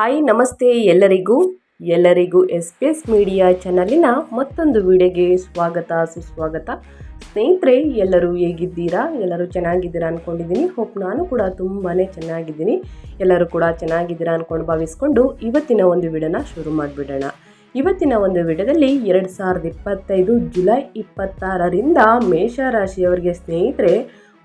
Hi, ನಮಸ್ತೆ ಎಲ್ಲರಿಗೂ. ಎಲ್ಲರಿಗೂ ಎಸ್ ಪಿ ಎಸ್ ಮೀಡಿಯಾ ಚಾನಲಿನ ಮತ್ತೊಂದು ವಿಡಿಯೋಗೆ ಸ್ವಾಗತ, ಸುಸ್ವಾಗತ. ಸ್ನೇಹಿತರೆ, ಎಲ್ಲರೂ ಹೇಗಿದ್ದೀರಾ? ಎಲ್ಲರೂ ಚೆನ್ನಾಗಿದ್ದೀರಾ ಅಂದ್ಕೊಂಡಿದ್ದೀನಿ ಹೋಪ್ ನಾನು ಕೂಡ ತುಂಬಾ ಚೆನ್ನಾಗಿದ್ದೀನಿ. ಎಲ್ಲರೂ ಕೂಡ ಚೆನ್ನಾಗಿದ್ದೀರಾ ಅಂದ್ಕೊಂಡು ಭಾವಿಸ್ಕೊಂಡು ಇವತ್ತಿನ ಒಂದು ವಿಡಿಯೋನ ಶುರು ಮಾಡಿಬಿಡೋಣ. ಇವತ್ತಿನ ಒಂದು ವಿಡಿಯೋದಲ್ಲಿ ಎರಡು ಸಾವಿರದ ಇಪ್ಪತ್ತೈದು ಜುಲೈ ಇಪ್ಪತ್ತಾರರಿಂದ ಮೇಷರಾಶಿಯವರಿಗೆ ಸ್ನೇಹಿತರೆ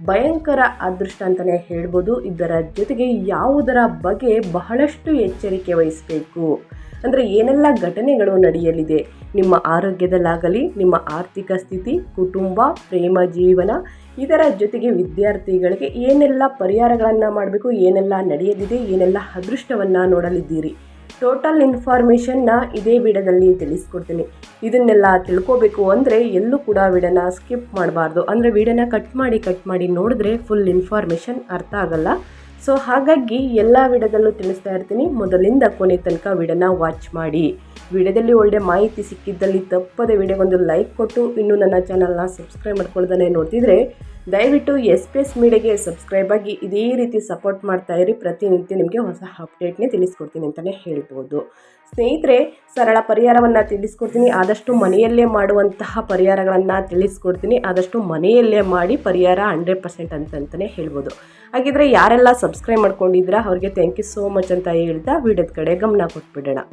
ಭಯಂಕರ ಅದೃಷ್ಟ ಅಂತಲೇ ಹೇಳ್ಬೋದು. ಇದರ ಜೊತೆಗೆ ಯಾವುದರ ಬಗ್ಗೆ ಬಹಳಷ್ಟು ಎಚ್ಚರಿಕೆ ವಹಿಸಬೇಕು. ಅಂದರೆ ಏನೆಲ್ಲ ಘಟನೆಗಳು ನಡೆಯಲಿದೆ. ನಿಮ್ಮ ಆರೋಗ್ಯದಲ್ಲಾಗಲಿ, ನಿಮ್ಮ ಆರ್ಥಿಕ ಸ್ಥಿತಿ, ಕುಟುಂಬ, ಪ್ರೇಮ, ಜೀವನ, ಇದರ ಜೊತೆಗೆ ವಿದ್ಯಾರ್ಥಿಗಳಿಗೆ ಏನೆಲ್ಲ ಪರಿಹಾರಗಳನ್ನು ಮಾಡಬೇಕು, ಏನೆಲ್ಲ ನಡೆಯಲಿದೆ, ಏನೆಲ್ಲ ಅದೃಷ್ಟವನ್ನು ನೋಡಲಿದ್ದೀರಿ. ಟೋಟಲ್ ಇನ್ಫಾರ್ಮೇಷನ್ನ ಇದೇ ವಿಡಿಯೋದಲ್ಲಿ ತಿಳಿಸ್ಕೊಡ್ತೀನಿ. ಇದನ್ನೆಲ್ಲ ತಿಳ್ಕೋಬೇಕು ಅಂದರೆ ಎಲ್ಲೂ ಕೂಡ ವಿಡಿಯೋನ ಸ್ಕಿಪ್ ಮಾಡಬಾರ್ದು. ಅಂದರೆ ವಿಡಿಯೋನ ಕಟ್ ಮಾಡಿ ಕಟ್ ಮಾಡಿ ನೋಡಿದ್ರೆ ಫುಲ್ ಇನ್ಫಾರ್ಮೇಷನ್ ಅರ್ಥ ಆಗಲ್ಲ. ಸೊ ಹಾಗಾಗಿ ಎಲ್ಲ ವಿಡಿಯೋದಲ್ಲೂ ತಿಳಿಸ್ತಾ ಇರ್ತೀನಿ. ಮೊದಲಿಂದ ಕೊನೆ ತನಕ ವಿಡಿಯೋನ ವಾಚ್ ಮಾಡಿ. ವಿಡಿಯೋದಲ್ಲಿ ಒಳ್ಳೆ ಮಾಹಿತಿ ಸಿಕ್ಕಿದ್ದಲ್ಲಿ ತಪ್ಪದೆ ವಿಡಿಯೋಗೊಂದು ಲೈಕ್ ಕೊಟ್ಟು, ಇನ್ನೂ ನನ್ನ ಚಾನಲ್ನ ಸಬ್ಸ್ಕ್ರೈಬ್ ಮಾಡ್ಕೊಳ್ದೇ ನೋಡ್ತಿದ್ರೆ ದಯವಿಟ್ಟು ಎಸ್ ಪಿ ಎಸ್ ಮೀಡಿಯಾಗೆ ಸಬ್ಸ್ಕ್ರೈಬ್ ಆಗಿ ಇದೇ ರೀತಿ ಸಪೋರ್ಟ್ ಮಾಡ್ತಾ ಇರಿ. ಪ್ರತಿನಿತ್ಯ ನಿಮಗೆ ಹೊಸ ಅಪ್ಡೇಟ್ನೇ ತಿಳಿಸ್ಕೊಡ್ತೀನಿ ಅಂತಲೇ ಹೇಳ್ಬೋದು. ಸ್ನೇಹಿತರೆ, ಸರಳ ಪರಿಹಾರವನ್ನು ತಿಳಿಸ್ಕೊಡ್ತೀನಿ. ಆದಷ್ಟು ಮನೆಯಲ್ಲೇ ಮಾಡುವಂತಹ ಪರಿಹಾರಗಳನ್ನು ತಿಳಿಸ್ಕೊಡ್ತೀನಿ. ಆದಷ್ಟು ಮನೆಯಲ್ಲೇ ಮಾಡಿ ಪರಿಹಾರ ಹಂಡ್ರೆಡ್ ಪರ್ಸೆಂಟ್ ಅಂತಂತಲೇ ಹೇಳ್ಬೋದು. ಹಾಗಿದ್ರೆ ಯಾರೆಲ್ಲ ಸಬ್ಸ್ಕ್ರೈಬ್ ಮಾಡ್ಕೊಂಡಿದ್ರೆ ಅವ್ರಿಗೆ ಥ್ಯಾಂಕ್ ಯು ಸೋ ಮಚ್ ಅಂತ ಹೇಳ್ತಾ ವಿಡಿಯೋದ ಕಡೆ ಗಮನ ಕೊಟ್ಬಿಡೋಣ.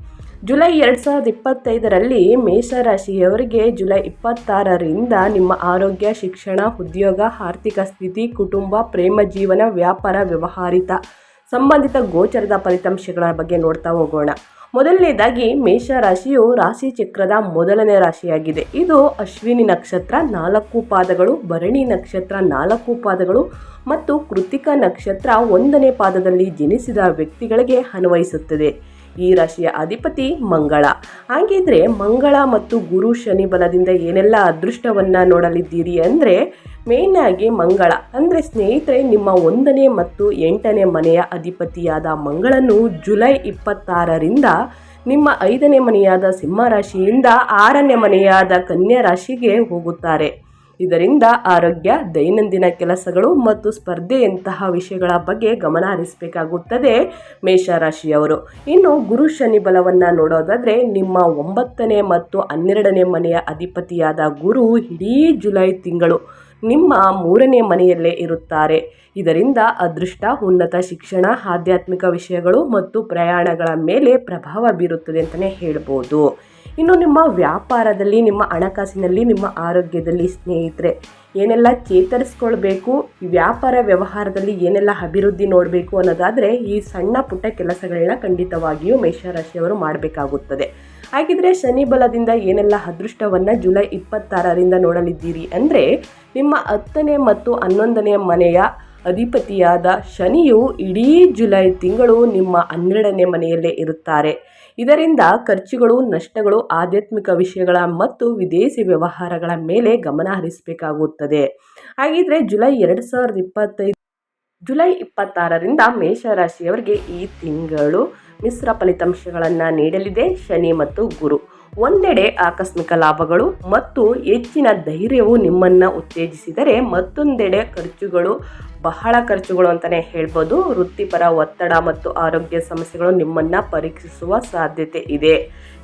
ಜುಲೈ ಎರಡು ಸಾವಿರದ ಇಪ್ಪತ್ತೈದರಲ್ಲಿ ಮೇಷರಾಶಿಯವರಿಗೆ ಜುಲೈ ಇಪ್ಪತ್ತಾರರಿಂದ ನಿಮ್ಮ ಆರೋಗ್ಯ, ಶಿಕ್ಷಣ, ಉದ್ಯೋಗ, ಆರ್ಥಿಕ ಸ್ಥಿತಿ, ಕುಟುಂಬ, ಪ್ರೇಮ, ಜೀವನ, ವ್ಯಾಪಾರ, ವ್ಯವಹಾರಿತ ಸಂಬಂಧಿತ ಗೋಚರದ ಫಲಿತಾಂಶಗಳ ಬಗ್ಗೆ ನೋಡ್ತಾ ಹೋಗೋಣ. ಮೊದಲನೇದಾಗಿ, ಮೇಷರಾಶಿಯು ರಾಶಿ ಚಕ್ರದ ಮೊದಲನೇ ರಾಶಿಯಾಗಿದೆ. ಇದು ಅಶ್ವಿನಿ ನಕ್ಷತ್ರ ನಾಲ್ಕು ಪಾದಗಳು, ಭರಣಿ ನಕ್ಷತ್ರ ನಾಲ್ಕು ಪಾದಗಳು ಮತ್ತು ಕೃತಿಕ ನಕ್ಷತ್ರ ಒಂದನೇ ಪಾದದಲ್ಲಿ ಜನಿಸಿದ ವ್ಯಕ್ತಿಗಳಿಗೆ ಅನ್ವಯಿಸುತ್ತದೆ. ಈ ರಾಶಿಯ ಅಧಿಪತಿ ಮಂಗಳ. ಹಾಗಿದ್ರೆ ಮಂಗಳ ಮತ್ತು ಗುರು ಶನಿ ಬಲದಿಂದ ಏನೆಲ್ಲ ಅದೃಷ್ಟವನ್ನು ನೋಡಲಿದ್ದೀರಿ ಅಂದರೆ ಆಗಿ ಮಂಗಳ. ಅಂದರೆ ಸ್ನೇಹಿತರೆ, ನಿಮ್ಮ ಒಂದನೇ ಮತ್ತು ಎಂಟನೇ ಮನೆಯ ಅಧಿಪತಿಯಾದ ಮಂಗಳನು ಜುಲೈ ಇಪ್ಪತ್ತಾರರಿಂದ ನಿಮ್ಮ ಐದನೇ ಮನೆಯಾದ ಸಿಂಹರಾಶಿಯಿಂದ ಆರನೇ ಮನೆಯಾದ ಕನ್ಯಾ ರಾಶಿಗೆ ಹೋಗುತ್ತಾರೆ. ಇದರಿಂದ ಆರೋಗ್ಯ, ದೈನಂದಿನ ಕೆಲಸಗಳು ಮತ್ತು ಸ್ಪರ್ಧೆಯಂತಹ ವಿಷಯಗಳ ಬಗ್ಗೆ ಗಮನ ಹರಿಸಬೇಕಾಗುತ್ತದೆ ಮೇಷರಾಶಿಯವರು. ಇನ್ನು ಗುರು ಶನಿ ಬಲವನ್ನು ನೋಡೋದಾದರೆ ನಿಮ್ಮ ಒಂಬತ್ತನೇ ಮತ್ತು ಹನ್ನೆರಡನೇ ಮನೆಯ ಅಧಿಪತಿಯಾದ ಗುರು ಇಡೀ ಜುಲೈ ತಿಂಗಳು ನಿಮ್ಮ ಮೂರನೇ ಮನೆಯಲ್ಲೇ ಇರುತ್ತಾರೆ. ಇದರಿಂದ ಅದೃಷ್ಟ, ಉನ್ನತ ಶಿಕ್ಷಣ, ಆಧ್ಯಾತ್ಮಿಕ ವಿಷಯಗಳು ಮತ್ತು ಪ್ರಯಾಣಗಳ ಮೇಲೆ ಪ್ರಭಾವ ಬೀರುತ್ತದೆ ಅಂತಲೇ ಹೇಳ್ಬೋದು. ಇನ್ನು ನಿಮ್ಮ ವ್ಯಾಪಾರದಲ್ಲಿ, ನಿಮ್ಮ ಹಣಕಾಸಿನಲ್ಲಿ, ನಿಮ್ಮ ಆರೋಗ್ಯದಲ್ಲಿ ಸ್ನೇಹಿತರೆ, ಏನೆಲ್ಲ ಚೇತರಿಸ್ಕೊಳ್ಬೇಕು ವ್ಯಾಪಾರ ವ್ಯವಹಾರದಲ್ಲಿ ಏನೆಲ್ಲ ಅಭಿವೃದ್ಧಿ ನೋಡಬೇಕು ಅನ್ನೋದಾದರೆ ಈ ಸಣ್ಣ ಪುಟ್ಟ ಕೆಲಸಗಳನ್ನ ಖಂಡಿತವಾಗಿಯೂ ಮೇಷರಾಶಿಯವರು ಮಾಡಬೇಕಾಗುತ್ತದೆ. ಹಾಗಿದ್ರೆ ಶನಿ ಬಲದಿಂದ ಏನೆಲ್ಲ ಅದೃಷ್ಟವನ್ನು ಜುಲೈ ಇಪ್ಪತ್ತಾರರಿಂದ ನೋಡಲಿದ್ದೀರಿ ಅಂದರೆ, ನಿಮ್ಮ ಹತ್ತನೇ ಮತ್ತು ಹನ್ನೊಂದನೇ ಮನೆಯ ಅಧಿಪತಿಯಾದ ಶನಿಯು ಇಡೀ ಜುಲೈ ತಿಂಗಳು ನಿಮ್ಮ ಹನ್ನೆರಡನೇ ಮನೆಯಲ್ಲೇ ಇರುತ್ತಾರೆ. ಇದರಿಂದ ಖರ್ಚುಗಳು, ನಷ್ಟಗಳು, ಆಧ್ಯಾತ್ಮಿಕ ವಿಷಯಗಳ ಮತ್ತು ವಿದೇಶಿ ವ್ಯವಹಾರಗಳ ಮೇಲೆ ಗಮನ ಹರಿಸಬೇಕಾಗುತ್ತದೆ. ಹಾಗಿದ್ರೆ ಜುಲೈ ಎರಡು ಸಾವಿರದ ಇಪ್ಪತ್ತೈದು, ಜುಲೈ ಇಪ್ಪತ್ತಾರರಿಂದ ಮೇಷರಾಶಿಯವರಿಗೆ ಈ ತಿಂಗಳು ಮಿಶ್ರ ಫಲಿತಾಂಶಗಳನ್ನು ನೀಡಲಿದೆ ಶನಿ ಮತ್ತು ಗುರು. ಒಂದೆಡೆ ಆಕಸ್ಮಿಕ ಲಾಭಗಳು ಮತ್ತು ಹೆಚ್ಚಿನ ಧೈರ್ಯವು ನಿಮ್ಮನ್ನು ಉತ್ತೇಜಿಸಿದರೆ ಮತ್ತೊಂದೆಡೆ ಖರ್ಚುಗಳು, ಬಹಳ ಖರ್ಚುಗಳು ಅಂತಲೇ ಹೇಳ್ಬೋದು. ವೃತ್ತಿಪರ ಒತ್ತಡ ಮತ್ತು ಆರೋಗ್ಯ ಸಮಸ್ಯೆಗಳು ನಿಮ್ಮನ್ನು ಪರೀಕ್ಷಿಸುವ ಸಾಧ್ಯತೆ ಇದೆ.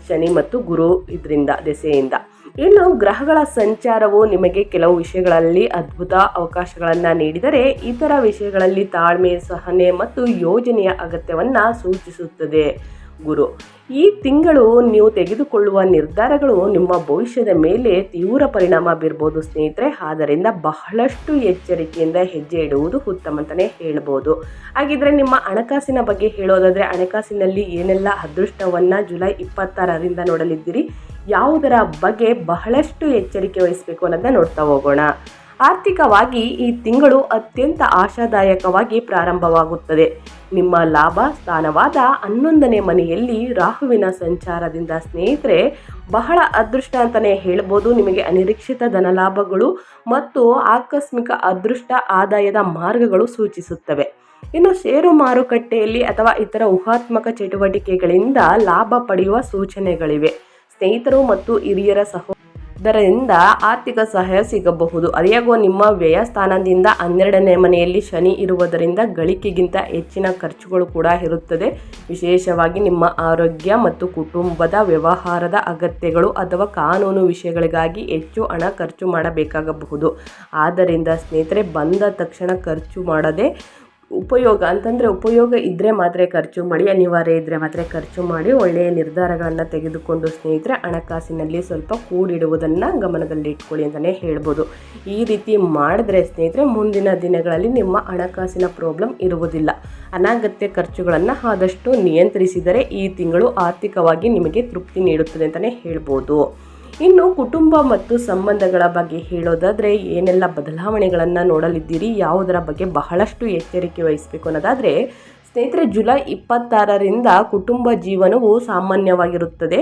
ಶನಿ ಮತ್ತು ಗುರು ಇದರಿಂದ, ದೆಸೆಯಿಂದ. ಇನ್ನು ಗ್ರಹಗಳ ಸಂಚಾರವು ನಿಮಗೆ ಕೆಲವು ವಿಷಯಗಳಲ್ಲಿ ಅದ್ಭುತ ಅವಕಾಶಗಳನ್ನು ನೀಡಿದರೆ ಇತರ ವಿಷಯಗಳಲ್ಲಿ ತಾಳ್ಮೆ, ಸಹನೆ ಮತ್ತು ಯೋಜನೆಯ ಅಗತ್ಯವನ್ನು ಸೂಚಿಸುತ್ತದೆ. ಗುರು. ಈ ತಿಂಗಳು ನೀವು ತೆಗೆದುಕೊಳ್ಳುವ ನಿರ್ಧಾರಗಳು ನಿಮ್ಮ ಭವಿಷ್ಯದ ಮೇಲೆ ತೀವ್ರ ಪರಿಣಾಮ ಬೀರ್ಬೋದು ಸ್ನೇಹಿತರೆ. ಆದ್ದರಿಂದ ಬಹಳಷ್ಟು ಎಚ್ಚರಿಕೆಯಿಂದ ಹೆಜ್ಜೆ ಇಡುವುದು ಉತ್ತಮ ಅಂತಲೇ ಹೇಳ್ಬೋದು. ಹಾಗಿದ್ರೆ ನಿಮ್ಮ ಹಣಕಾಸಿನ ಬಗ್ಗೆ ಹೇಳೋದಾದರೆ ಹಣಕಾಸಿನಲ್ಲಿ ಏನೆಲ್ಲ ಅದೃಷ್ಟವನ್ನು ಜುಲೈ ಇಪ್ಪತ್ತಾರರಿಂದ ನೋಡಲಿದ್ದೀರಿ? ಯಾವುದರ ಬಗ್ಗೆ ಬಹಳಷ್ಟು ಎಚ್ಚರಿಕೆ ವಹಿಸಬೇಕು ಅನ್ನೋದನ್ನ ನೋಡ್ತಾ ಹೋಗೋಣ. ಆರ್ಥಿಕವಾಗಿ ಈ ತಿಂಗಳು ಅತ್ಯಂತ ಆಶಾದಾಯಕವಾಗಿ ಪ್ರಾರಂಭವಾಗುತ್ತದೆ. ನಿಮ್ಮ ಲಾಭ ಸ್ಥಾನವಾದ ಹನ್ನೊಂದನೇ ಮನೆಯಲ್ಲಿ ರಾಹುವಿನ ಸಂಚಾರದಿಂದ ಸ್ನೇಹಿತರೆ, ಬಹಳ ಅದೃಷ್ಟ ಅಂತಲೇ ಹೇಳ್ಬೋದು ನಿಮಗೆ ಅನಿರೀಕ್ಷಿತ ಧನಲಾಭಗಳು ಮತ್ತು ಆಕಸ್ಮಿಕ ಅದೃಷ್ಟ ಆದಾಯದ ಮಾರ್ಗಗಳು ಸೂಚಿಸುತ್ತವೆ. ಇನ್ನು ಷೇರು ಮಾರುಕಟ್ಟೆಯಲ್ಲಿ ಅಥವಾ ಇತರ ಊಹಾತ್ಮಕ ಚಟುವಟಿಕೆಗಳಿಂದ ಲಾಭ ಪಡೆಯುವ ಸೂಚನೆಗಳಿವೆ. ಸ್ನೇಹಿತರು ಮತ್ತು ಹಿರಿಯರ ಸಹೋ ಇದರಿಂದ ಆರ್ಥಿಕ ಸಹಾಯ ಸಿಗಬಹುದು. ಅರಿಯಾಗುವ ನಿಮ್ಮ ವ್ಯಯ ಸ್ಥಾನದಿಂದ ಹನ್ನೆರಡನೇ ಮನೆಯಲ್ಲಿ ಶನಿ ಇರುವುದರಿಂದ ಗಳಿಕೆಗಿಂತ ಹೆಚ್ಚಿನ ಖರ್ಚುಗಳು ಕೂಡ ಇರುತ್ತದೆ. ವಿಶೇಷವಾಗಿ ನಿಮ್ಮ ಆರೋಗ್ಯ ಮತ್ತು ಕುಟುಂಬದ ವ್ಯವಹಾರದ ಅಗತ್ಯಗಳು ಅಥವಾ ಕಾನೂನು ವಿಷಯಗಳಿಗಾಗಿ ಹೆಚ್ಚು ಹಣ ಖರ್ಚು ಮಾಡಬೇಕಾಗಬಹುದು. ಆದ್ದರಿಂದ ಸ್ನೇಹಿತರೆ, ಬಂದ ತಕ್ಷಣ ಖರ್ಚು ಮಾಡದೆ ಉಪಯೋಗ ಅಂತಂದರೆ ಉಪಯೋಗ ಇದ್ದರೆ ಮಾತ್ರ ಖರ್ಚು ಮಾಡಿ, ಅನಿವಾರ್ಯ ಇದ್ದರೆ ಮಾತ್ರ ಖರ್ಚು ಮಾಡಿ, ಒಳ್ಳೆಯ ನಿರ್ಧಾರಗಳನ್ನು ತೆಗೆದುಕೊಂಡು ಸ್ನೇಹಿತರೆ, ಹಣಕಾಸಿನಲ್ಲಿ ಸ್ವಲ್ಪ ಕೂಡಿಡುವುದನ್ನು ಗಮನದಲ್ಲಿ ಇಟ್ಕೊಳ್ಳಿ ಅಂತಲೇ ಹೇಳ್ಬೋದು. ಈ ರೀತಿ ಮಾಡಿದ್ರೆ ಸ್ನೇಹಿತರೆ, ಮುಂದಿನ ದಿನಗಳಲ್ಲಿ ನಿಮ್ಮ ಹಣಕಾಸಿನ ಪ್ರಾಬ್ಲಮ್ ಇರುವುದಿಲ್ಲ. ಅನಾಗತ್ಯ ಖರ್ಚುಗಳನ್ನು ಆದಷ್ಟು ನಿಯಂತ್ರಿಸಿದರೆ ಈ ತಿಂಗಳು ಆರ್ಥಿಕವಾಗಿ ನಿಮಗೆ ತೃಪ್ತಿ ನೀಡುತ್ತದೆ ಅಂತಲೇ ಹೇಳ್ಬೋದು. ಇನ್ನು ಕುಟುಂಬ ಮತ್ತು ಸಂಬಂಧಗಳ ಬಗ್ಗೆ ಹೇಳೋದಾದರೆ ಏನೆಲ್ಲ ಬದಲಾವಣೆಗಳನ್ನು ನೋಡಲಿದ್ದೀರಿ, ಯಾವುದರ ಬಗ್ಗೆ ಬಹಳಷ್ಟು ಎಚ್ಚರಿಕೆ ವಹಿಸಬೇಕು ಅನ್ನೋದಾದರೆ, ಸ್ನೇಹಿತರೆ ಜುಲೈ ಇಪ್ಪತ್ತಾರರಿಂದ ಕುಟುಂಬ ಜೀವನವು ಸಾಮಾನ್ಯವಾಗಿರುತ್ತದೆ.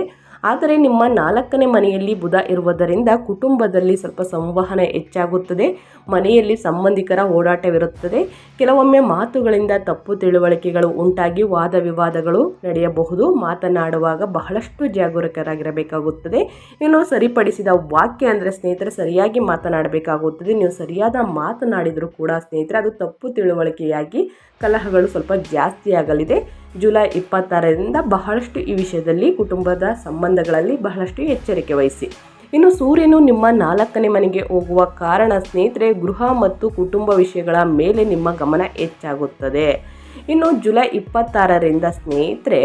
ಆದರೆ ನಿಮ್ಮ ನಾಲ್ಕನೇ ಮನೆಯಲ್ಲಿ ಬುಧ ಇರುವುದರಿಂದ ಕುಟುಂಬದಲ್ಲಿ ಸ್ವಲ್ಪ ಸಂವಹನ ಹೆಚ್ಚಾಗುತ್ತದೆ, ಮನೆಯಲ್ಲಿ ಸಂಬಂಧಿಕರ ಓಡಾಟವಿರುತ್ತದೆ. ಕೆಲವೊಮ್ಮೆ ಮಾತುಗಳಿಂದ ತಪ್ಪು ತಿಳುವಳಿಕೆಗಳು ಉಂಟಾಗಿ ವಾದ ವಿವಾದಗಳು ನಡೆಯಬಹುದು. ಮಾತನಾಡುವಾಗ ಬಹಳಷ್ಟು ಜಾಗರೂಕರಾಗಿರಬೇಕಾಗುತ್ತದೆ. ಇನ್ನು ಸರಿಪಡಿಸಿದ ವಾಕ್ಯ ಅಂದರೆ ಸ್ನೇಹಿತರೆ, ಸರಿಯಾಗಿ ಮಾತನಾಡಬೇಕಾಗುತ್ತದೆ. ನೀವು ಸರಿಯಾದ ಮಾತನಾಡಿದರೂ ಕೂಡ ಸ್ನೇಹಿತರೆ, ಅದು ತಪ್ಪು ತಿಳುವಳಿಕೆಯಾಗಿ ಕಲಹಗಳು ಸ್ವಲ್ಪ ಜಾಸ್ತಿ ಆಗಲಿದೆ ಜುಲೈ ಇಪ್ಪತ್ತಾರರಿಂದ ಬಹಳಷ್ಟು ಈ ವಿಷಯದಲ್ಲಿ ಕುಟುಂಬದ ಸಂಬಂಧಗಳಲ್ಲಿ ಬಹಳಷ್ಟು ಎಚ್ಚರಿಕೆ ವಹಿಸಿ. ಇನ್ನು ಸೂರ್ಯನು ನಿಮ್ಮ ನಾಲ್ಕನೇ ಮನೆಗೆ ಹೋಗುವ ಕಾರಣ ಸ್ನೇಹಿತರೆ, ಗೃಹ ಮತ್ತು ಕುಟುಂಬ ವಿಷಯಗಳ ಮೇಲೆ ನಿಮ್ಮ ಗಮನ ಹೆಚ್ಚಾಗುತ್ತದೆ. ಇನ್ನು ಜುಲೈ ಇಪ್ಪತ್ತಾರರಿಂದ ಸ್ನೇಹಿತರೆ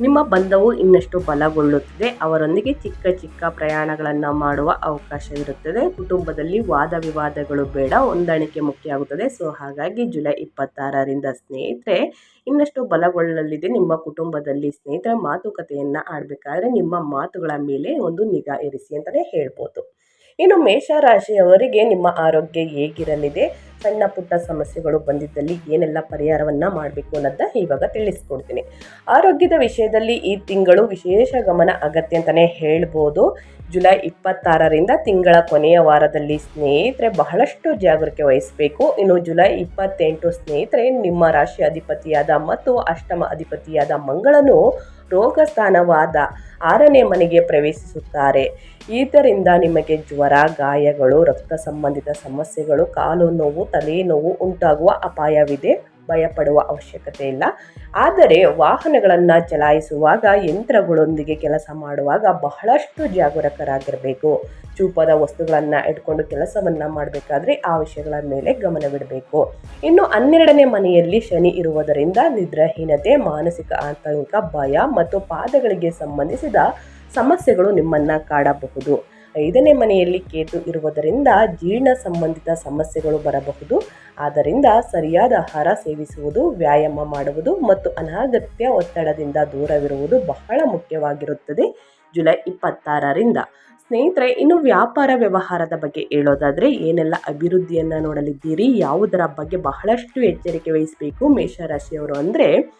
ನಿಮ್ಮ ಬಂಧವು ಇನ್ನಷ್ಟು ಬಲಗೊಳ್ಳುತ್ತದೆ. ಅವರೊಂದಿಗೆ ಚಿಕ್ಕ ಚಿಕ್ಕ ಪ್ರಯಾಣಗಳನ್ನು ಮಾಡುವ ಅವಕಾಶ ಇರುತ್ತದೆ ಕುಟುಂಬದಲ್ಲಿ ವಾದ ವಿವಾದಗಳು ಬೇಡ, ಹೊಂದಾಣಿಕೆ ಮುಖ್ಯ ಆಗುತ್ತದೆ ಸೊ, ಹಾಗಾಗಿ ಜುಲೈ ಇಪ್ಪತ್ತಾರರಿಂದ ಸ್ನೇಹಿತರೆ, ಇನ್ನಷ್ಟು ಬಲಗೊಳ್ಳಲಿದೆ ನಿಮ್ಮ ಕುಟುಂಬದಲ್ಲಿ ಸ್ನೇಹಿತರ, ಮಾತುಕತೆಯನ್ನು ಆಡಬೇಕಾದ್ರೆ ನಿಮ್ಮ ಮಾತುಗಳ ಮೇಲೆ ಒಂದು ನಿಗಾ ಇರಿಸಿ ಅಂತಲೇ ಹೇಳ್ಬೋದು. ಇನ್ನು ಮೇಷ ರಾಶಿಯವರಿಗೆ ನಿಮ್ಮ ಆರೋಗ್ಯ ಹೇಗಿರಲಿದೆ? ಸಣ್ಣ ಪುಟ್ಟ ಸಮಸ್ಯೆಗಳು ಬಂದಿದ್ದಲ್ಲಿ ಏನೆಲ್ಲ ಪರಿಹಾರವನ್ನು ಮಾಡಬೇಕು ಅನ್ನೋದನ್ನ ಇವಾಗ ತಿಳಿಸ್ಕೊಡ್ತೀನಿ. ಆರೋಗ್ಯದ ವಿಷಯದಲ್ಲಿ ಈ ತಿಂಗಳು ವಿಶೇಷ ಗಮನ ಅಗತ್ಯ ಅಂತಲೇ ಹೇಳ್ಬೋದು. ಜುಲೈ ಇಪ್ಪತ್ತಾರರಿಂದ ತಿಂಗಳ ಕೊನೆಯ ವಾರದಲ್ಲಿ ಸ್ನೇಹಿತರೆ ಬಹಳಷ್ಟು ಜಾಗೃತಿ ವಹಿಸಬೇಕು. ಇನ್ನು ಜುಲೈ ಇಪ್ಪತ್ತೆಂಟು ಸ್ನೇಹಿತರೆ ನಿಮ್ಮ ರಾಶಿ ಅಧಿಪತಿಯಾದ ಮತ್ತು ಅಷ್ಟಮ ಅಧಿಪತಿಯಾದ ಮಂಗಳನು ರೋಗ ಸ್ಥಾನವಾದ ಆರನೇ ಮನೆಗೆ ಪ್ರವೇಶಿಸುತ್ತಾರೆ. ಇದರಿಂದ ನಿಮಗೆ ಜ್ವರ, ಗಾಯಗಳು, ರಕ್ತ ಸಂಬಂಧಿತ ಸಮಸ್ಯೆಗಳು, ಕಾಲು ನೋವು, ತಲೆ ನೋವು ಉಂಟಾಗುವ ಅಪಾಯವಿದೆ. ಭಯಪಡುವ ಅವಶ್ಯಕತೆ ಇಲ್ಲ. ಆದರೆ ವಾಹನಗಳನ್ನು ಚಲಾಯಿಸುವಾಗ, ಯಂತ್ರಗಳೊಂದಿಗೆ ಕೆಲಸ ಮಾಡುವಾಗ ಬಹಳಷ್ಟು ಜಾಗರೂಕರಾಗಿರಬೇಕು. ಚೂಪದ ವಸ್ತುಗಳನ್ನು ಇಟ್ಕೊಂಡು ಕೆಲಸವನ್ನು ಮಾಡಬೇಕಾದ್ರೆ ಆ ವಿಷಯಗಳ ಮೇಲೆ ಗಮನವಿಡಬೇಕು ಇನ್ನು ಹನ್ನೆರಡನೇ ಮನೆಯಲ್ಲಿ ಶನಿ ಇರುವುದರಿಂದ ನಿದ್ರಾಹೀನತೆ, ಮಾನಸಿಕ ಆತಂಕ, ಭಯ ಮತ್ತು ಪಾದಗಳಿಗೆ ಸಂಬಂಧಿಸಿದ ಸಮಸ್ಯೆಗಳು ನಿಮ್ಮನ್ನು ಕಾಡಬಹುದು. ಐದನೇ ಮನೆಯಲ್ಲಿ ಕೇತು ಇರುವುದರಿಂದ ಜೀರ್ಣ ಸಂಬಂಧಿತ ಸಮಸ್ಯೆಗಳು ಬರಬಹುದು. ಆದ್ದರಿಂದ ಸರಿಯಾದ ಆಹಾರ ಸೇವಿಸುವುದು, ವ್ಯಾಯಾಮ ಮಾಡುವುದು ಮತ್ತು ಅನಾಗತ್ಯ ಒತ್ತಡದಿಂದ ದೂರವಿರುವುದು ಬಹಳ ಮುಖ್ಯವಾಗಿರುತ್ತದೆ. ಜುಲೈ ಇಪ್ಪತ್ತಾರರಿಂದ. ಸ್ನೇಹಿತರೆ, ಇನ್ನು ವ್ಯಾಪಾರ ವ್ಯವಹಾರದ ಬಗ್ಗೆ ಹೇಳೋದಾದರೆ, ಏನೆಲ್ಲ ಅಭಿವೃದ್ಧಿಯನ್ನು ನೋಡಲಿದ್ದೀರಿ, ಯಾವುದರ ಬಗ್ಗೆ ಬಹಳಷ್ಟು ಎಚ್ಚರಿಕೆ ವಹಿಸಬೇಕು ಮೇಷರಾಶಿಯವರು ಅಂದರೆ,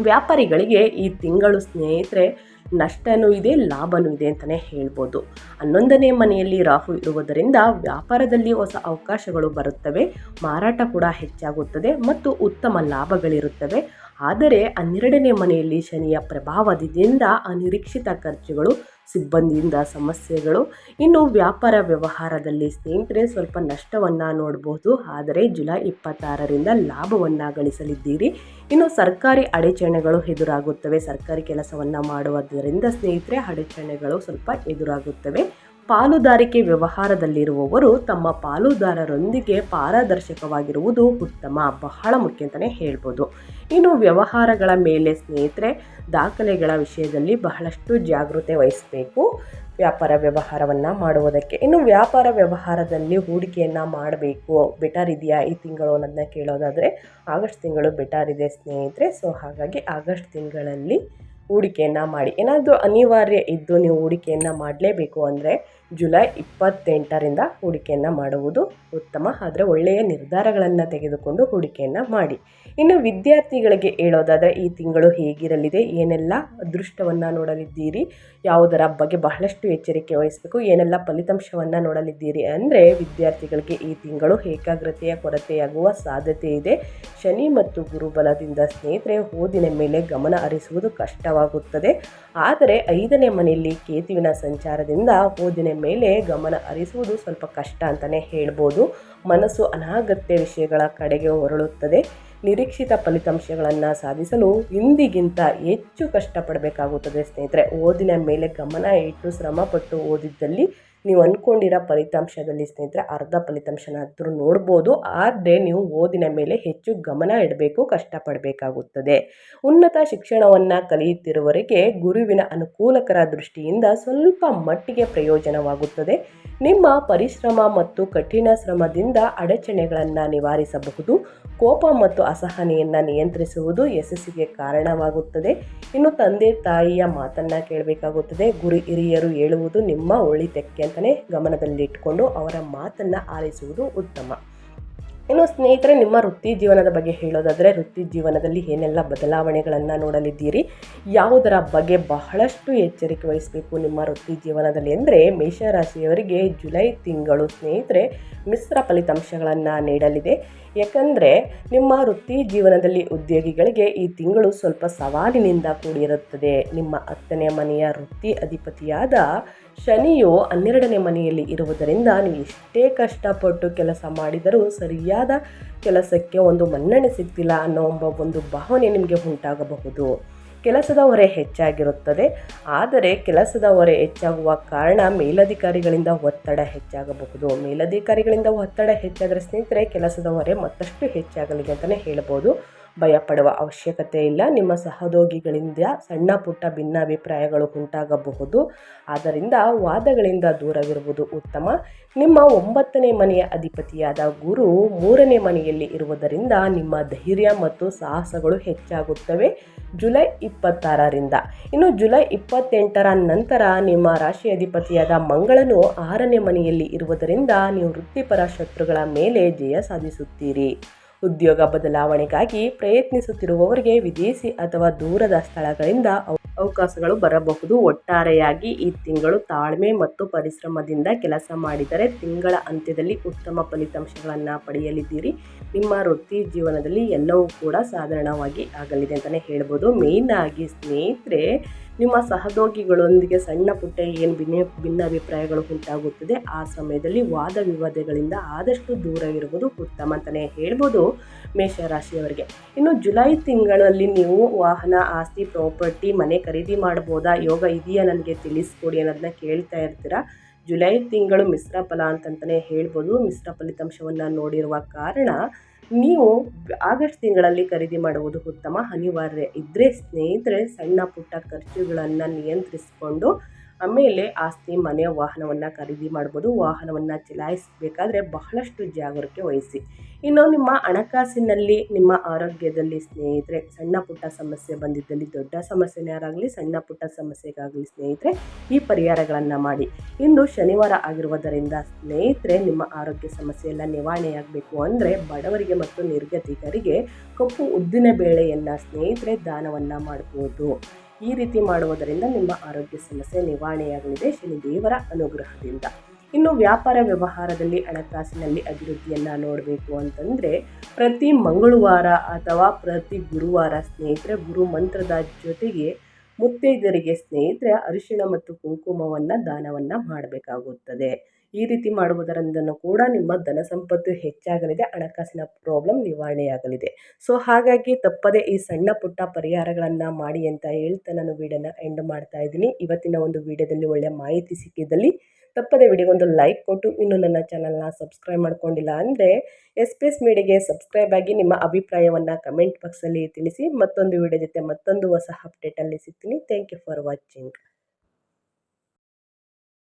ವ್ಯಾಪಾರಿಗಳಿಗೆ ಈ ತಿಂಗಳು ಸ್ನೇಹಿತರೆ ನಷ್ಟನೂ ಇದೆ, ಲಾಭನೂ ಇದೆ ಅಂತಲೇ ಹೇಳ್ಬೋದು. ಹನ್ನೊಂದನೇ ಮನೆಯಲ್ಲಿ ರಾಹು ಇರುವುದರಿಂದ ವ್ಯಾಪಾರದಲ್ಲಿ ಹೊಸ ಅವಕಾಶಗಳು ಬರುತ್ತವೆ, ಮಾರಾಟ ಕೂಡ ಹೆಚ್ಚಾಗುತ್ತದೆ ಮತ್ತು ಉತ್ತಮ ಲಾಭಗಳಿರುತ್ತವೆ. ಆದರೆ ಹನ್ನೆರಡನೇ ಮನೆಯಲ್ಲಿ ಶನಿಯ ಪ್ರಭಾವದಿಂದ ಅನಿರೀಕ್ಷಿತ ಖರ್ಚುಗಳು ಸಿಬ್ಬಂದಿಯಿಂದ ಸಮಸ್ಯೆಗಳು. ಇನ್ನು ವ್ಯಾಪಾರ ವ್ಯವಹಾರದಲ್ಲಿ ಸ್ನೇಹಿತರೆ ಸ್ವಲ್ಪ ನಷ್ಟವನ್ನು ನೋಡಬಹುದು ಆದರೆ ಜುಲೈ ಇಪ್ಪತ್ತಾರರಿಂದ ಲಾಭವನ್ನು ಗಳಿಸಲಿದ್ದೀರಿ. ಇನ್ನು ಸರ್ಕಾರಿ ಅಡಚಣೆಗಳು ಎದುರಾಗುತ್ತವೆ. ಸರ್ಕಾರಿ ಕೆಲಸವನ್ನು ಮಾಡುವುದರಿಂದ ಸ್ನೇಹಿತರೆ ಅಡಚಣೆಗಳು ಸ್ವಲ್ಪ ಎದುರಾಗುತ್ತವೆ. ಪಾಲುದಾರಿಕೆ ವ್ಯವಹಾರದಲ್ಲಿರುವವರು ತಮ್ಮ ಪಾಲುದಾರರೊಂದಿಗೆ ಪಾರದರ್ಶಕವಾಗಿರುವುದು ಉತ್ತಮ. ಬಹಳ ಮುಖ್ಯ ಅಂತಲೇ ಹೇಳ್ಬೋದು. ಇನ್ನು ವ್ಯವಹಾರಗಳ ಮೇಲೆ ಸ್ನೇಹಿತರೆ, ದಾಖಲೆಗಳ ವಿಷಯದಲ್ಲಿ ಬಹಳಷ್ಟು ಜಾಗೃತೆ ವಹಿಸಬೇಕು. ವ್ಯಾಪಾರ ವ್ಯವಹಾರವನ್ನು ಮಾಡುವುದಕ್ಕೆ. ಇನ್ನು ವ್ಯಾಪಾರ ವ್ಯವಹಾರದಲ್ಲಿ ಹೂಡಿಕೆಯನ್ನು ಮಾಡಬೇಕು. ಬೆಟರ್ ಇದೆಯಾ? ಈ ತಿಂಗಳು ಅನ್ನೋದನ್ನ ಕೇಳೋದಾದರೆ, ಆಗಸ್ಟ್ ತಿಂಗಳು ಬೆಟರ್ ಇದೆ ಸ್ನೇಹಿತರೆ. ಸೊ ಹಾಗಾಗಿ ಆಗಸ್ಟ್ ತಿಂಗಳಲ್ಲಿ ಹೂಡಿಕೆಯನ್ನು ಮಾಡಿ. ಏನಾದರೂ ಅನಿವಾರ್ಯ ಇದ್ದು ನೀವು ಹೂಡಿಕೆಯನ್ನು ಮಾಡಲೇಬೇಕು ಅಂದರೆ ಜುಲೈ ಇಪ್ಪತ್ತೆಂಟರಿಂದ ಹೂಡಿಕೆಯನ್ನು ಮಾಡುವುದು ಉತ್ತಮ. ಆದರೆ ಒಳ್ಳೆಯ ನಿರ್ಧಾರಗಳನ್ನು ತೆಗೆದುಕೊಂಡು ಹೂಡಿಕೆಯನ್ನು ಮಾಡಿ. ಇನ್ನು ವಿದ್ಯಾರ್ಥಿಗಳಿಗೆ ಹೇಳೋದಾದರೆ ಈ ತಿಂಗಳು ಹೇಗಿರಲಿದೆ, ಏನೆಲ್ಲ ಅದೃಷ್ಟವನ್ನು ನೋಡಲಿದ್ದೀರಿ, ಯಾವುದರ ಬಗ್ಗೆ ಬಹಳಷ್ಟು ಎಚ್ಚರಿಕೆ ವಹಿಸಬೇಕು, ಏನೆಲ್ಲ ಫಲಿತಾಂಶವನ್ನು ನೋಡಲಿದ್ದೀರಿ ಅಂದರೆ ವಿದ್ಯಾರ್ಥಿಗಳಿಗೆ ಈ ತಿಂಗಳು ಏಕಾಗ್ರತೆಯ ಕೊರತೆಯಾಗುವ ಸಾಧ್ಯತೆ ಇದೆ. ಶನಿ ಮತ್ತು ಗುರುಬಲದಿಂದ ಸ್ನೇಹಿತರೆ, ಓದಿನ ಮೇಲೆ ಗಮನ ಹರಿಸುವುದು ಕಷ್ಟವಾಗುತ್ತದೆ. ಆದರೆ ಐದನೇ ಮನೆಯಲ್ಲಿ ಕೇತುವಿನ ಸಂಚಾರದಿಂದ ಓದಿನ ಮೇಲೆ ಗಮನ ಹರಿಸುವುದು ಸ್ವಲ್ಪ ಕಷ್ಟ ಅಂತಲೇ ಹೇಳ್ಬೋದು. ಮನಸ್ಸು ಅನಾಗತ್ಯ ವಿಷಯಗಳ ಕಡೆಗೆ ಹೊರಳುತ್ತದೆ. ನಿರೀಕ್ಷಿತ ಫಲಿತಾಂಶಗಳನ್ನು ಸಾಧಿಸಲು ಇಂದಿಗಿಂತ ಹೆಚ್ಚು ಕಷ್ಟಪಡಬೇಕಾಗುತ್ತದೆ ಸ್ನೇಹಿತರೆ. ಓದಿನ ಮೇಲೆ ಗಮನ ಇಟ್ಟು ಶ್ರಮಪಟ್ಟು ಓದಿದ್ದಲ್ಲಿ ನೀವು ಅಂದ್ಕೊಂಡಿರೋ ಫಲಿತಾಂಶದಲ್ಲಿ ಸ್ನೇಹಿತರೆ ಅರ್ಧ ಫಲಿತಾಂಶನಾದರೂ ನೋಡ್ಬೋದು, ಆದರೆ ನೀವು ಓದಿನ ಮೇಲೆ ಹೆಚ್ಚು ಗಮನ ಇಡಬೇಕು, ಕಷ್ಟಪಡಬೇಕಾಗುತ್ತದೆ. ಉನ್ನತ ಶಿಕ್ಷಣವನ್ನು ಕಲಿಯುತ್ತಿರುವವರಿಗೆ ಗುರುವಿನ ಅನುಕೂಲಕರ ದೃಷ್ಟಿಯಿಂದ ಸ್ವಲ್ಪ ಮಟ್ಟಿಗೆ ಪ್ರಯೋಜನವಾಗುತ್ತದೆ. ನಿಮ್ಮ ಪರಿಶ್ರಮ ಮತ್ತು ಕಠಿಣ ಶ್ರಮದಿಂದ ಅಡಚಣೆಗಳನ್ನು ನಿವಾರಿಸಬಹುದು. ಕೋಪ ಮತ್ತು ಅಸಹನೆಯನ್ನು ನಿಯಂತ್ರಿಸುವುದು ಯಶಸ್ಸಿಗೆ ಕಾರಣವಾಗುತ್ತದೆ. ಇನ್ನು ತಂದೆ ತಾಯಿಯ ಮಾತನ್ನು ಕೇಳಬೇಕಾಗುತ್ತದೆ. ಗುರು ಹಿರಿಯರು ಹೇಳುವುದು ನಿಮ್ಮ ಒಳಿತಕ್ಕೆ ಅಂತಲೇ ಗಮನದಲ್ಲಿಟ್ಟುಕೊಂಡು ಅವರ ಮಾತನ್ನು ಆಲಿಸುವುದು ಉತ್ತಮ. ಇನ್ನು ಸ್ನೇಹಿತರೆ, ನಿಮ್ಮ ವೃತ್ತಿ ಜೀವನದ ಬಗ್ಗೆ ಹೇಳೋದಾದರೆ, ವೃತ್ತಿ ಜೀವನದಲ್ಲಿ ಏನೆಲ್ಲ ಬದಲಾವಣೆಗಳನ್ನು ನೋಡಲಿದ್ದೀರಿ, ಯಾವುದರ ಬಗ್ಗೆ ಬಹಳಷ್ಟು ಎಚ್ಚರಿಕೆ ವಹಿಸಬೇಕು ನಿಮ್ಮ ವೃತ್ತಿ ಜೀವನದಲ್ಲಿ ಅಂದರೆ, ಮೇಷರಾಶಿಯವರಿಗೆ ಜುಲೈ ತಿಂಗಳು ಸ್ನೇಹಿತರೆ, ಮಿಶ್ರ ಫಲಿತಾಂಶಗಳನ್ನು ನೀಡಲಿದೆ. ಯಾಕಂದರೆ, ನಿಮ್ಮ ವೃತ್ತಿ ಜೀವನದಲ್ಲಿ ಉದ್ಯೋಗಿಗಳಿಗೆ ಈ ತಿಂಗಳು ಸ್ವಲ್ಪ ಸವಾಲಿನಿಂದ ಕೂಡಿರುತ್ತದೆ. ನಿಮ್ಮ ಹತ್ತನೇ ಮನೆಯ ವೃತ್ತಿ ಅಧಿಪತಿಯಾದ ಶನಿಯು ಹನ್ನೆರಡನೇ ಮನೆಯಲ್ಲಿ ಇರುವುದರಿಂದ ನೀವು ಎಷ್ಟೇ ಕಷ್ಟಪಟ್ಟು ಕೆಲಸ ಮಾಡಿದರೂ ಸರಿಯಾದ ಕೆಲಸಕ್ಕೆ ಒಂದು ಮನ್ನಣೆ ಸಿಗ್ತಿಲ್ಲ ಅನ್ನೋ ಒಂದು ಭಾವನೆ ನಿಮಗೆ ಉಂಟಾಗಬಹುದು. ಕೆಲಸದ ಹೊರೆ ಹೆಚ್ಚಾಗಿರುತ್ತದೆ. ಆದರೆ ಕೆಲಸದ ಹೊರೆ ಹೆಚ್ಚಾಗುವ ಕಾರಣ ಮೇಲಧಿಕಾರಿಗಳಿಂದ ಒತ್ತಡ ಹೆಚ್ಚಾಗಬಹುದು. ಮೇಲಧಿಕಾರಿಗಳಿಂದ ಒತ್ತಡ ಹೆಚ್ಚಾದರೆ ಸ್ನೇಹಿತರೆ, ಕೆಲಸದ ಹೊರೆ ಮತ್ತಷ್ಟು ಹೆಚ್ಚಾಗಲಿದೆ ಅಂತಲೇ ಹೇಳ್ಬೋದು. ಭಯಪಡುವ ಅವಶ್ಯಕತೆ ಇಲ್ಲ. ನಿಮ್ಮ ಸಹೋದ್ಯೋಗಿಗಳಿಂದ ಸಣ್ಣ ಪುಟ್ಟ ಭಿನ್ನಾಭಿಪ್ರಾಯಗಳು ಉಂಟಾಗಬಹುದು. ಆದ್ದರಿಂದ ವಾದಗಳಿಂದ ದೂರವಿರುವುದು ಉತ್ತಮ. ನಿಮ್ಮ ಒಂಬತ್ತನೇ ಮನೆಯ ಅಧಿಪತಿಯಾದ ಗುರು ಮೂರನೇ ಮನೆಯಲ್ಲಿ ಇರುವುದರಿಂದ ನಿಮ್ಮ ಧೈರ್ಯ ಮತ್ತು ಸಾಹಸಗಳು ಹೆಚ್ಚಾಗುತ್ತವೆ. ಜುಲೈ ಇಪ್ಪತ್ತಾರರಿಂದ. ಇನ್ನು ಜುಲೈ ಇಪ್ಪತ್ತೆಂಟರ ನಂತರ ನಿಮ್ಮ ರಾಶಿ ಅಧಿಪತಿಯಾದ ಮಂಗಳನು ಆರನೇ ಮನೆಯಲ್ಲಿ ಇರುವುದರಿಂದ ನೀವು ವೃತ್ತಿಪರ ಶತ್ರುಗಳ ಮೇಲೆ ಜಯ ಸಾಧಿಸುತ್ತೀರಿ. ಉದ್ಯೋಗ ಬದಲಾವಣೆಗಾಗಿ ಪ್ರಯತ್ನಿಸುತ್ತಿರುವವರಿಗೆ ವಿದೇಶಿ ಅಥವಾ ದೂರದ ಸ್ಥಳಗಳಿಂದ ಅವಕಾಶಗಳು ಬರಬಹುದು. ಒಟ್ಟಾರೆಯಾಗಿ ಈ ತಿಂಗಳು ತಾಳ್ಮೆ ಮತ್ತು ಪರಿಶ್ರಮದಿಂದ ಕೆಲಸ ಮಾಡಿದರೆ ತಿಂಗಳ ಅಂತ್ಯದಲ್ಲಿ ಉತ್ತಮ ಫಲಿತಾಂಶಗಳನ್ನು ಪಡೆಯಲಿದ್ದೀರಿ. ನಿಮ್ಮ ವೃತ್ತಿ ಜೀವನದಲ್ಲಿ ಎಲ್ಲವೂ ಕೂಡ ಸಾಧಾರಣವಾಗಿ ಆಗಲಿದೆ ಅಂತಲೇ ಹೇಳ್ಬೋದು. ಮೇಯ್ನಾಗಿ ಸ್ನೇಹಿತರೆ ನಿಮ್ಮ ಸಹೋದ್ಯೋಗಿಗಳೊಂದಿಗೆ ಸಣ್ಣ ಪುಟ್ಟ ಏನು ಭಿನ್ನ ಭಿನ್ನಾಭಿಪ್ರಾಯಗಳು ಉಂಟಾಗುತ್ತದೆ, ಆ ಸಮಯದಲ್ಲಿ ವಾದ ವಿವಾದಗಳಿಂದ ಆದಷ್ಟು ದೂರ ಇರುವುದು ಉತ್ತಮ ಅಂತಲೇ ಹೇಳ್ಬೋದು ಮೇಷರಾಶಿಯವರಿಗೆ. ಇನ್ನು ಜುಲೈ ತಿಂಗಳಲ್ಲಿ ನೀವು ವಾಹನ, ಆಸ್ತಿ, ಪ್ರಾಪರ್ಟಿ, ಮನೆ ಖರೀದಿ ಮಾಡ್ಬೋದಾ? ಯೋಗ ಇದೆಯಾ ನನಗೆ ತಿಳಿಸ್ಕೊಡಿ ಅನ್ನೋದನ್ನ ಕೇಳ್ತಾ ಇರ್ತೀರಾ? ಜುಲೈ ತಿಂಗಳು ಮಿಶ್ರ ಫಲ ಅಂತಂತಲೇ ಹೇಳ್ಬೋದು. ಮಿಶ್ರ ಫಲಿತಾಂಶವನ್ನು ನೋಡಿರುವ ಕಾರಣ ನೀವು ಆಗಸ್ಟ್ ತಿಂಗಳಲ್ಲಿ ಖರೀದಿ ಮಾಡುವುದು ಉತ್ತಮ. ಅನಿವಾರ್ಯ ಇದ್ದರೆ ಸ್ನೇಹಿತರೆ ಸಣ್ಣ ಪುಟ್ಟ ಖರ್ಚುಗಳನ್ನು ನಿಯಂತ್ರಿಸಿಕೊಂಡು ಆಮೇಲೆ ಆಸ್ತಿ, ಮನೆ, ವಾಹನವನ್ನು ಖರೀದಿ ಮಾಡ್ಬೋದು. ವಾಹನವನ್ನು ಚಲಾಯಿಸಬೇಕಾದ್ರೆ ಬಹಳಷ್ಟು ಜಾಗರೂಕತೆ ವಹಿಸಿ. ಇನ್ನು ನಿಮ್ಮ ಹಣಕಾಸಿನಲ್ಲಿ, ನಿಮ್ಮ ಆರೋಗ್ಯದಲ್ಲಿ ಸ್ನೇಹಿತರೆ, ಸಣ್ಣ ಪುಟ್ಟ ಸಮಸ್ಯೆ ಬಂದಿದ್ದಲ್ಲಿ, ದೊಡ್ಡ ಸಮಸ್ಯೆನಾರಾಗಲಿ ಸಣ್ಣ ಪುಟ್ಟ ಸಮಸ್ಯೆಗಾಗಲಿ ಸ್ನೇಹಿತರೆ, ಈ ಪರಿಹಾರಗಳನ್ನು ಮಾಡಿ. ಇಂದು ಶನಿವಾರ ಆಗಿರುವುದರಿಂದ ಸ್ನೇಹಿತರೆ, ನಿಮ್ಮ ಆರೋಗ್ಯ ಸಮಸ್ಯೆ ಎಲ್ಲ ನಿವಾರಣೆಯಾಗಬೇಕು ಅಂದರೆ ಬಡವರಿಗೆ ಮತ್ತು ನಿರ್ಗತಿಕರಿಗೆ ಕಪ್ಪು ಉದ್ದಿನ ಬೇಳೆಯನ್ನು ಸ್ನೇಹಿತರೆ ದಾನವನ್ನು ಮಾಡ್ಬೋದು. ಈ ರೀತಿ ಮಾಡುವುದರಿಂದ ನಿಮ್ಮ ಆರೋಗ್ಯ ಸಮಸ್ಯೆ ನಿವಾರಣೆಯಾಗಲಿದೆ ಶನಿದೇವರ ಅನುಗ್ರಹದಿಂದ. ಇನ್ನು ವ್ಯಾಪಾರ ವ್ಯವಹಾರದಲ್ಲಿ ಹಣಕಾಸಿನಲ್ಲಿ ಅಭಿವೃದ್ಧಿಯನ್ನು ನೋಡಬೇಕು ಅಂತಂದರೆ ಪ್ರತಿ ಮಂಗಳವಾರ ಅಥವಾ ಪ್ರತಿ ಗುರುವಾರ ಸ್ನೇಹಿತರೆ ಗುರು ಮಂತ್ರದ ಜೊತೆಗೆ ಮುತ್ತೈದರಿಗೆ ಸ್ನೇಹಿತರೆ ಅರಿಶಿಣ ಮತ್ತು ಕುಂಕುಮವನ್ನು ದಾನವನ್ನು ಮಾಡಬೇಕಾಗುತ್ತದೆ. ಈ ರೀತಿ ಮಾಡುವುದರಿಂದ ಕೂಡ ನಿಮ್ಮ ಧನ ಸಂಪತ್ತು ಹೆಚ್ಚಾಗಲಿದೆ, ಹಣಕಾಸಿನ ಪ್ರಾಬ್ಲಮ್ ನಿವಾರಣೆಯಾಗಲಿದೆ. ಸೊ ಹಾಗಾಗಿ ತಪ್ಪದೆ ಈ ಸಣ್ಣ ಪುಟ್ಟ ಪರಿಹಾರಗಳನ್ನು ಮಾಡಿ ಅಂತ ಹೇಳ್ತಾ ನಾನು ವೀಡಿಯೋನ ಎಂಡ್ ಮಾಡ್ತಾ ಇದ್ದೀನಿ. ಇವತ್ತಿನ ಒಂದು ವೀಡಿಯೋದಲ್ಲಿ ಒಳ್ಳೆಯ ಮಾಹಿತಿ ಸಿಕ್ಕಿದ್ದಲ್ಲಿ ತಪ್ಪದೆ ವಿಡಿಯೋಗೊಂದು ಲೈಕ್ ಕೊಟ್ಟು ಇನ್ನು ನನ್ನ ಚಾನಲ್ನ ಸಬ್ಸ್ಕ್ರೈಬ್ ಮಾಡ್ಕೊಂಡಿಲ್ಲ ಅಂದರೆ ಎಸ್ ಪಿ ಎಸ್ ಮೀಡಿಯಾಗೆ ಸಬ್ಸ್ಕ್ರೈಬ್ ಆಗಿ ನಿಮ್ಮ ಅಭಿಪ್ರಾಯವನ್ನು ಕಮೆಂಟ್ ಬಾಕ್ಸಲ್ಲಿ ತಿಳಿಸಿ. ಮತ್ತೊಂದು ವಿಡಿಯೋ ಜೊತೆ ಮತ್ತೊಂದು ಹೊಸ ಅಪ್ಡೇಟಲ್ಲಿ ಸಿಗ್ತೀನಿ. Thank you for watching